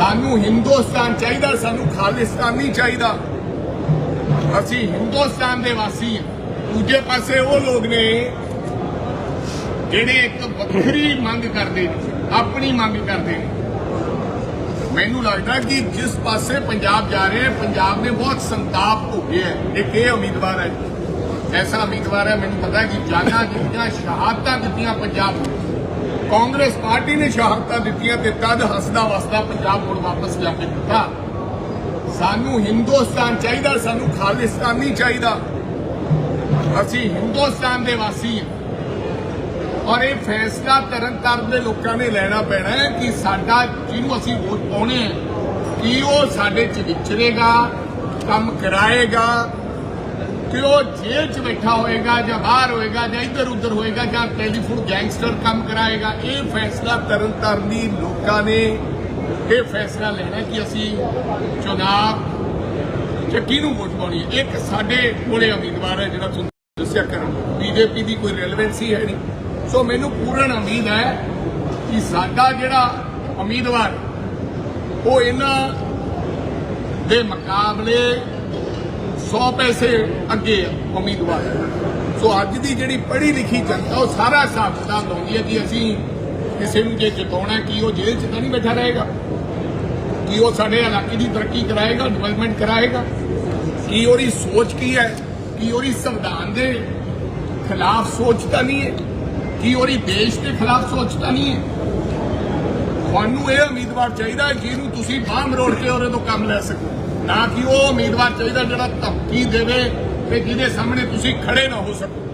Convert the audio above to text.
ਸਾਨੂੰ ਹਿੰਦੁਸਤਾਨ ਚਾਹੀਦਾ, ਸਾਨੂੰ ਖਾਲਿਸਤਾਨ ਨਹੀਂ ਚਾਹੀਦਾ। ਅਸੀਂ ਹਿੰਦੁਸਤਾਨ ਦੇ ਵਾਸੀ ਹਾਂ। ਦੂਜੇ ਪਾਸੇ ਉਹ ਲੋਕ ਨੇ ਜਿਹੜੇ ਇੱਕ ਵੱਖਰੀ ਮੰਗ ਕਰਦੇ ਨੇ, ਆਪਣੀ ਮੰਗ ਕਰਦੇ ਨੇ। ਮੈਨੂੰ ਲੱਗਦਾ ਕਿ ਜਿਸ ਪਾਸੇ ਪੰਜਾਬ ਜਾ ਰਹੇ ਹੈ, ਪੰਜਾਬ ਨੇ ਬਹੁਤ ਸੰਤਾਪ ਭੋਗਿਆ ਹੈ। ਇੱਕ ਇਹ ਉਮੀਦਵਾਰ ਹੈ। ਐਸਾ ਉਮੀਦਵਾਰ ਹੈ, ਮੈਨੂੰ ਪਤਾ ਕਿ ਜਾਨਾਂ ਦਿੱਤੀਆਂ ਸ਼ਹਾਦਤਾਂ ਦਿੱਤੀਆਂ ਪੰਜਾਬ ਨੂੰ। ਕਾਂਗਰਸ ਪਾਰਟੀ ਨੇ ਸ਼ਹਾਦਤਾਂ ਦਿੱਤੀਆਂ ਤੇ ਤਦ ਹੱਸਦਾ ਵਸਦਾ ਪੰਜਾਬ ਮੁੜ ਵਾਪਸ ਜਾ ਕੇ ਦਿੱਤਾ ਸਾਨੂੰ ਹਿੰਦੁਸਤਾਨ ਚਾਹੀਦਾ, ਸਾਨੂੰ ਖਾਲਿਸਤਾਨ ਨਹੀਂ ਚਾਹੀਦਾ। ਅਸੀਂ ਹਿੰਦੁਸਤਾਨ ਦੇ ਵਾਸੀ ਹਾਂ। ਔਰ ਇਹ ਫੈਸਲਾ ਤਰਨਤਾਰਨ ਦੇ ਲੋਕਾਂ ਨੇ ਲੈਣਾ ਪੈਣਾ ਹੈ ਕਿ ਸਾਡਾ ਜਿਹਨੂੰ ਅਸੀਂ ਵੋਟ ਪਾਉਣੇ ਹੈ, ਕਿ ਉਹ ਸਾਡੇ ਚ ਵਿਚਰੇਗਾ, ਕੰਮ ਕਰਾਏਗਾ ਕਿ ਉਹ ਜੇਲ੍ਹ 'ਚ ਬੈਠਾ ਹੋਏਗਾ ਜਾਂ ਬਾਹਰ ਹੋਏਗਾ ਜਾਂ ਇੱਧਰ ਉੱਧਰ ਹੋਏਗਾ ਜਾਂ ਟੈਲੀਫੋਨ ਗੈਂਗਸਟਰ ਕੰਮ ਕਰਾਏਗਾ, ਇਹ ਫੈਸਲਾ ਤਰਨਤਾਰਨ ਦੀ ਲੋਕਾਂ ਨੇ, ਇਹ ਫੈਸਲਾ ਲੈਣਾ ਕਿ ਅਸੀਂ ਚੁਣਾਵ ਚ ਕਿਹਨੂੰ ਵੋਟ ਪਾਉਣੀ ਹੈ। ਇੱਕ ਸਾਡੇ ਕੋਲੇ ਉਮੀਦਵਾਰ ਹੈ ਜਿਹੜਾ ਤੁਹਾਨੂੰ ਦੱਸਿਆ ਕਰਨ ਬੀਜੇਪੀ ਦੀ ਕੋਈ ਰੈਲੇਵੈਂਸੀ ਹੈ ਨਹੀਂ। ਸੋ ਮੈਨੂੰ ਪੂਰਨ ਉਮੀਦ ਹੈ ਕਿ ਸਾਡਾ ਜਿਹੜਾ ਉਮੀਦਵਾਰ, ਉਹ ਇਹਨਾਂ ਦੇ ਮੁਕਾਬਲੇ 100 ਪੈਸੇ ਅੱਗੇ ਆ ਉਮੀਦਵਾਰ। ਸੋ ਅੱਜ ਦੀ ਜਿਹੜੀ ਪੜ੍ਹੀ ਲਿਖੀ ਜਨਤਾ ਉਹ ਸਾਰਾ ਹਿਸਾਬ ਕਿਤਾਬ ਲਾਉਂਦੀ ਹੈ ਕਿ ਅਸੀਂ ਕਿਸੇ ਨੂੰ ਜੇ ਜਿਤਾਉਣਾ ਹੈ, ਕੀ ਉਹ ਜੇਲ੍ਹ 'ਚ ਤਾਂ ਨਹੀਂ ਬੈਠਾ ਰਹੇਗਾ? ਕੀ ਉਹ ਸਾਡੇ ਇਲਾਕੇ ਦੀ ਤਰੱਕੀ ਕਰਾਏਗਾ ਡਿਵੈਲਪਮੈਂਟ ਕਰਾਏਗਾ? ਕੀ ਉਹਦੀ ਸੋਚ ਕੀ ਹੈ? ਕੀ ਉਹਦੀ ਸੰਵਿਧਾਨ ਦੇ ਖਿਲਾਫ ਸੋਚ ਤਾਂ ਨਹੀਂ ਹੈ? ਕੀ ਉਹਦੀ ਦੇਸ਼ ਦੇ ਖਿਲਾਫ ਸੋਚ ਤਾਂ ਨਹੀਂ ਹੈ? ਤੁਹਾਨੂੰ ਇਹ ਉਮੀਦਵਾਰ ਚਾਹੀਦਾ ਹੈ ਜਿਹਨੂੰ ਤੁਸੀਂ ਬਾਹ ਮਰੋੜ ਕੇ ਉਹਦੇ ਤੋਂ ਕੰਮ ਲੈ ਸਕੋ। ਨਾ ਕਿ ਉਹ ਉਮੀਦਵਾਰ ਚਾਹੀਦਾ ਜਿਹੜਾ ਧਮਕੀ ਦੇਵੇ ਤੇ ਜਿਹਦੇ ਸਾਹਮਣੇ ਤੁਸੀਂ ਖੜੇ ਨਾ ਹੋ ਸਕੋ।